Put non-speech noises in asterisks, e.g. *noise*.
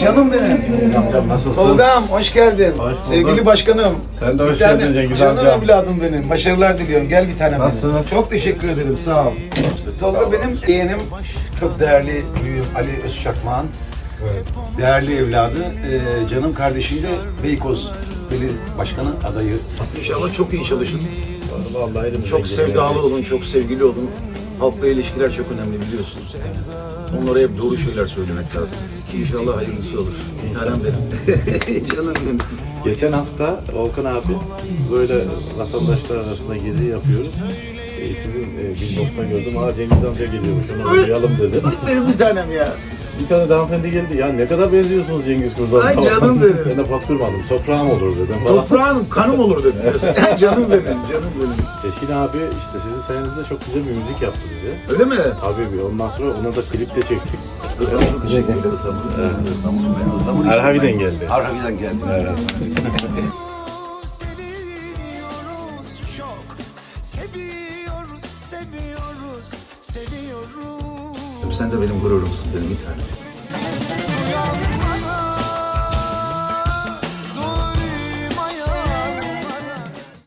Canım benim. Amcam nasılsın? Tolga'm hoş geldin. Hoş bulduk. Sevgili başkanım. Sen de hoş Bir tane geldin Cengiz Canım amcam. evladım benim. Başarılar diliyorum. Gel bir tanem Nasılsınız? benim. Çok teşekkür ederim. Sağ ol. Tolga benim yeğenim. Çok değerli büyüğüm Ali Özçakmağ'ın. Değerli evladı. Ee, canım kardeşim de Beykoz Beli Başkanı adayı. İnşallah çok iyi çalışın. Vallahi elimizden Çok geleni sevdalı yapıyoruz. olun, çok sevgili olun. Halkla ilişkiler çok önemli biliyorsunuz. Onlara hep doğru şeyler söylemek lazım. İnşallah hayırlısı olur. Bir tanem benim. Canım benim. Geçen hafta Volkan abi böyle vatandaşlar arasında gezi yapıyoruz. Ee, sizin e, billboard'da gördüm. Aa Cengiz amca geliyormuş onu duyalım dedi. Benim bir tanem ya. Bir tane de hanımefendi geldi. Ya ne kadar benziyorsunuz Cengiz Kurdan. Ay canım benim. Ben de pat kurmadım. Toprağım olur dedim falan. Toprağın kanım olur dedi. *laughs* canım benim, canım benim. Seçkin abi işte sizin sayenizde çok güzel bir müzik yaptı bize. Öyle mi? Tabii bir ondan sonra onu da klipte çektik. Çok teşekkür ederim. Erhavi'den geldi. Erhavi'den geldi. Evet. Seviyoruz çok seviyoruz Sen de benim gururumsun, benim bir.